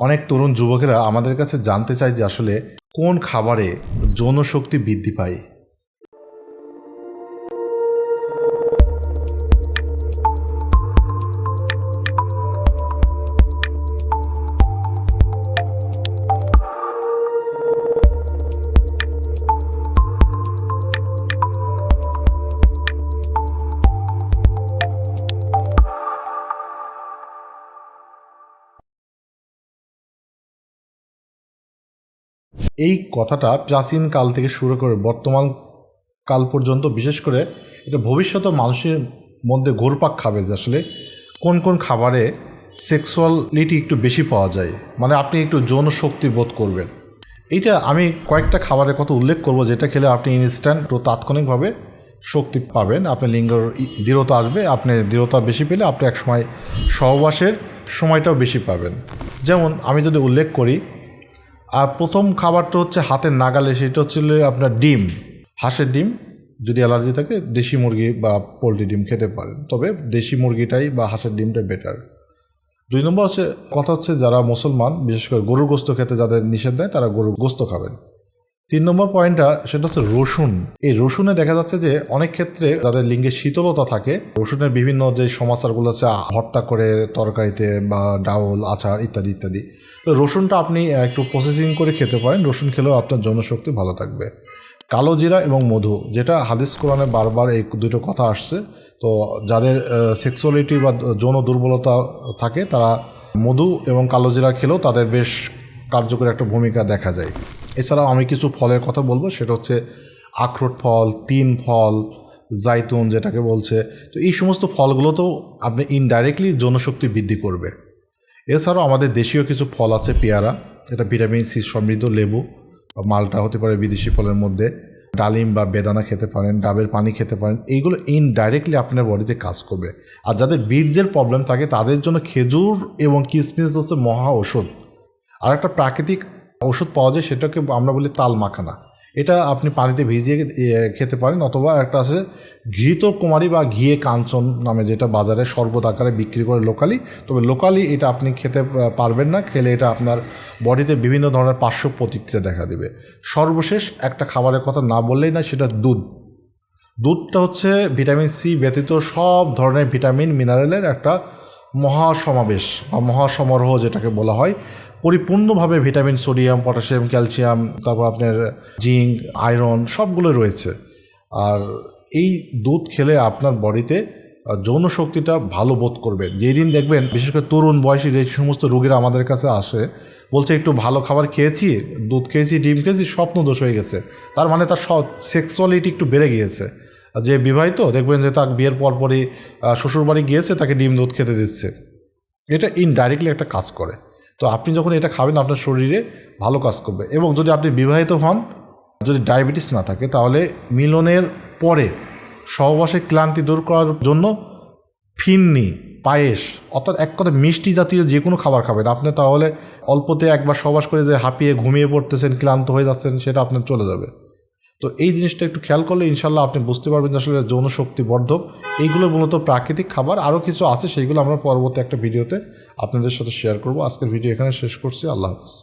অনেক তরুণ যুবকেরা আমাদের কাছে জানতে চায় যে আসলে কোন খাবারে যৌনশক্তি বৃদ্ধি পায়। এই কথাটা প্রাচীন কাল থেকে শুরু করে বর্তমান কাল পর্যন্ত, বিশেষ করে এটা ভবিষ্যতে মানুষের মধ্যে ঘোরপাক খাবে যে আসলে কোন কোন খাবারে সেক্সুয়ালিটি একটু বেশি পাওয়া যায়। মানে আপনি একটু যৌন শক্তি বোধ করবেন। এইটা আমি কয়েকটা খাবারের কথা উল্লেখ করব, যেটা খেলে আপনি ইনস্ট্যান্ট ও তাৎক্ষণিকভাবে শক্তি পাবেন। আপনার লিঙ্গর দৃঢ়তা আসবে, আপনি দৃঢ়তা বেশি পেলে আপনি এক সময় সহবাসের সময়টাও বেশি পাবেন। যেমন আমি যদি উল্লেখ করি আর প্রথম খাবারটা হচ্ছে হাতের নাগালে, সেটা হচ্ছে আপনার ডিম। হাঁসের ডিম, যদি অ্যালার্জি থাকে, দেশি মুরগি বা পোলট্রি ডিম খেতে পারেন। তবে দেশি মুরগিটাই বা হাঁসের ডিমটাই বেটার দুই নম্বর হচ্ছে, কথা হচ্ছে যারা মুসলমান, বিশেষ করে গরুর গোস্ত খেতে যাদের নিষেধ দেয় তারা গরুর গোস্ত খাবেন। তিন নম্বর পয়েন্টটা, সেটা হচ্ছে রসুন। এই রসুনে দেখা যাচ্ছে যে অনেক ক্ষেত্রে যাদের লিঙ্গে শীতলতা থাকে, রসুনের বিভিন্ন যে সমাচারগুলো আছে ভর্তা করে তরকারিতে বা ডাউল, আচার ইত্যাদি ইত্যাদি। তো রসুনটা আপনি একটু প্রসেসিং করে খেতে পারেন। রসুন খেলেও আপনার জনশক্তি ভালো থাকবে। কালো জিরা এবং মধু, যেটা হাদিস কোরআনে বারবার এই দুটো কথা আসছে। তো যাদের সেক্সুয়ালিটি বা যৌন দুর্বলতা থাকে, তারা মধু এবং কালো জিরা খেলেও তাদের বেশ কার্যকরী একটা ভূমিকা দেখা যায়। এছাড়াও আমি কিছু ফলের কথা বলব, সেটা হচ্ছে আখরোট ফল, তিন ফল, জাইতুন যেটাকে বলছে। তো এই সমস্ত ফলগুলোতেও আপনি ইনডাইরেক্টলি জনশক্তি বৃদ্ধি করবে। এছাড়াও আমাদের দেশীয় কিছু ফল আছে পেয়ারা এটা ভিটামিন সি সমৃদ্ধ, লেবু বা মালটা হতে পারে বিদেশি ফলের মধ্যে। ডালিম বা বেদানা খেতে পারেন, ডাবের পানি খেতে পারেন, এইগুলো ইনডাইরেক্টলি আপনার বডিতে কাজ করবে। আর যাদের বীর্যের প্রবলেম থাকে, তাদের জন্য খেজুর এবং কিসমিস হচ্ছে মহা ওষুধ আর একটা প্রাকৃতিক ওষুধ পাওয়া যায় সেটাকে আমরা বলি তাল মাখানা। এটা আপনি পানিতে ভিজিয়ে খেতে পারেন অথবা একটা আছে ঘৃত কুমারী বা ঘিয়ে কাঞ্চন নামে যেটা বাজারে শরবত আকারে বিক্রি করে লোকালি। তবে লোকালি এটা আপনি খেতে পারবেন না, খেলে এটা আপনার বডিতে বিভিন্ন ধরনের পার্শ্ব প্রতিক্রিয়া দেখা দেবে। সর্বশেষ একটা খাবারের কথা না বললেই না সেটা দুধ। দুধটা হচ্ছে ভিটামিন সি ব্যতীত সব ধরনের ভিটামিন, মিনারেলের একটা মহাসমাবেশ বা মহাসমারোহ যেটাকে বলা হয়, পরিপূর্ণভাবে ভিটামিন, সোডিয়াম, পটাশিয়াম, ক্যালসিয়াম, তারপর আপনার জিঙ্ক, আয়রন সবগুলো রয়েছে। আর এই দুধ খেলে আপনার বডিতে যৌন শক্তিটা ভালো বোধ করবে। যেদিন দেখবেন, বিশেষ করে তরুণ বয়সী যে সমস্ত রোগীরা আমাদের কাছে আসে, বলছে, একটু ভালো খাবার খেয়েছি, দুধ খেয়েছি, ডিম খেয়েছি স্বপ্ন দোষ হয়ে গেছে। তার মানে তার সেক্সুয়ালিটি একটু বেড়ে গিয়েছে। যে বিবাহিত, দেখবেন যে তার বিয়ের পরপরই শ্বশুরবাড়ি গিয়েছে, তাকে ডিম দুধ খেতে দিচ্ছে। এটা ইনডাইরেক্টলি একটা কাজ করে। তো আপনি যখন এটা খাবেন, আপনার শরীরে ভালো কাজ করবে। এবং যদি আপনি বিবাহিত হন, যদি ডায়াবেটিস না থাকে, তাহলে মিলনের পরে সহবাসের ক্লান্তি দূর করার জন্য ফিন্নি, পায়েস, অর্থাৎ এক কথা মিষ্টি জাতীয় যে কোনো খাবার খাবেন। আপনি তাহলে অল্পতে একবার সহবাস করে যে হাঁপিয়ে ঘুমিয়ে পড়তেছেন, ক্লান্ত হয়ে যাচ্ছেন, সেটা আপনার চলে যাবে। তো এই জিনিসটা একটু খেয়াল করলে ইনশাল্লাহ আপনি বুঝতে পারবেন যে আসলে যৌন শক্তি বর্ধক এইগুলো মূলত প্রাকৃতিক খাবার আরও কিছু আছে, সেইগুলো আমরা পরবর্তী একটা ভিডিওতে আপনাদের সাথে শেয়ার করব। আজকের ভিডিও এখানে শেষ করছি, আল্লাহ হাফিজ।